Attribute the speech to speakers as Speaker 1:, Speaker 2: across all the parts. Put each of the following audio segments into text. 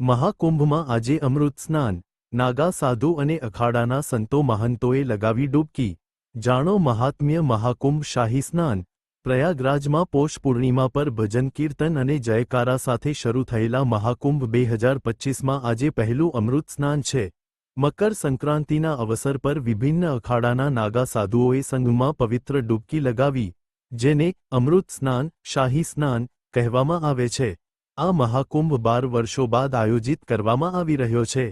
Speaker 1: મહાકુંભમાં આજે અમૃત સ્નાન, નાગા સાધુ અને અખાડાના સંતો મહંતોએ લગાવી ડૂબકી. જાણો મહાત્મ્ય મહાકુંભ શાહી સ્નાન, પ્રયાગરાજમાં પોષ પૂર્ણિમા પર ભજન કીર્તન અને જયકારા સાથે શરૂ થયેલા મહાકુંભ બે હજાર પચ્ચીસમાં આજે પહેલું અમૃત સ્નાન છે. મકર સંક્રાંતિના અવસર પર વિભિન્ન અખાડાના નાગા સાધુઓએ સંઘમાં પવિત્ર ડૂબકી લગાવી, જેને અમૃત સ્નાન, શાહી સ્નાન કહેવામાં આવે છે. આ મહાકુંભ બાર વર્ષો બાદ આયોજિત કરવામાં આવી રહ્યો છે.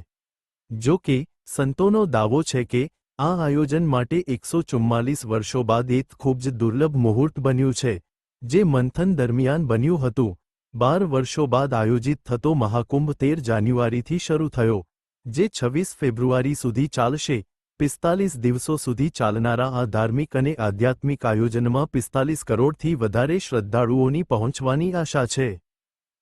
Speaker 1: જો કે, સંતોનો દાવો છે કે, આ આયોજન માટે એકસો ચુમ્માલીસ વર્ષો બાદ એક ખૂબ જ દુર્લભ મુહૂર્ત બન્યું છે, જે મંથન દરમિયાન બન્યું હતું. બાર વર્ષો બાદ આયોજિત થતો મહાકુંભ તેર જાન્યુઆરીથી શરૂ થયો, જે છવ્વીસ ફેબ્રુઆરી સુધી ચાલશે. પિસ્તાલીસ દિવસો સુધી ચાલનારા આ ધાર્મિક અને આધ્યાત્મિક આયોજનમાં પિસ્તાલીસ કરોડથી વધારે શ્રદ્ધાળુઓની પહોંચવાની આશા છે.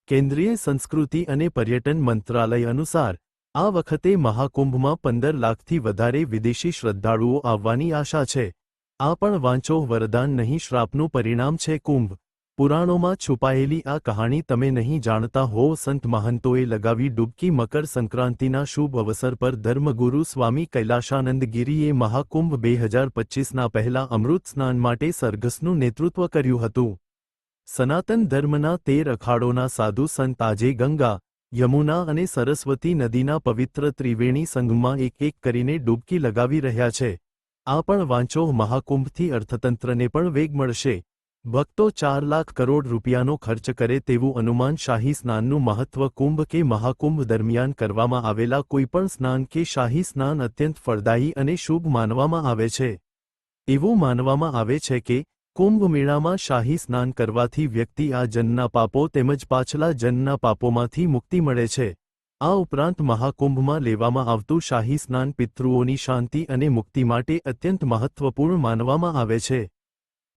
Speaker 1: કેન્દ્રીય સંસ્કૃતિ અને પર્યટન મંત્રાલય અનુસાર, આ વખતે મહાકુંભમાં પંદર લાખથી વધારે વિદેશી શ્રદ્ધાળુઓ આવવાની આશા છે. આ પણ વાંચો, વરદાન નહીં, શ્રાપનું પરિણામ છે કુંભ. પુરાણોમાં છુપાયેલી આ કહાણી તમે નહીં જાણતા હોવ સંત મહંતોએ લગાવી ડૂબકી મકર સંક્રાંતિના શુભ અવસર પર ધર્મગુરુ સ્વામી કૈલાશાનંદગીરીએ મહાકુંભ બે હજાર પચ્ચીસના પહેલા અમૃત સ્નાન માટે સરઘસનું નેતૃત્વ કર્યું હતું. સનાતન ધર્મના તેર અખાડોના સાધુ સંત આજે ગંગા, યમુના અને સરસ્વતી નદીના પવિત્ર ત્રિવેણી સંઘમાં એક એક કરીને ડૂબકી લગાવી રહ્યા છે. આ પણ વાંચો, મહાકુંભથી અર્થતંત્રને પણ વેગ મળશે. ભક્તો ચાર લાખ કરોડ રૂપિયાનો ખર્ચ કરે તેવું અનુમાન શાહી સ્નાનનું મહત્વ કુંભ કે મહાકુંભ દરમિયાન કરવામાં આવેલા કોઈપણ સ્નાન કે શાહી સ્નાન અત્યંત ફળદાયી અને શુભ માનવામાં આવે છે. એવું માનવામાં આવે છે કે કુંભ મેળામાં શાહી સ્નાન કરવાથી વ્યક્તિ આ જન્મના પાપો તેમજ પાછલા જન્મના પાપોમાંથી મુક્તિ મળે છે. આ ઉપરાંત મહાકુંભમાં લેવામાં આવતું શાહી સ્નાન પિતૃઓની શાંતિ અને મુક્તિ માટે અત્યંત મહત્વપૂર્ણ માનવામાં આવે છે.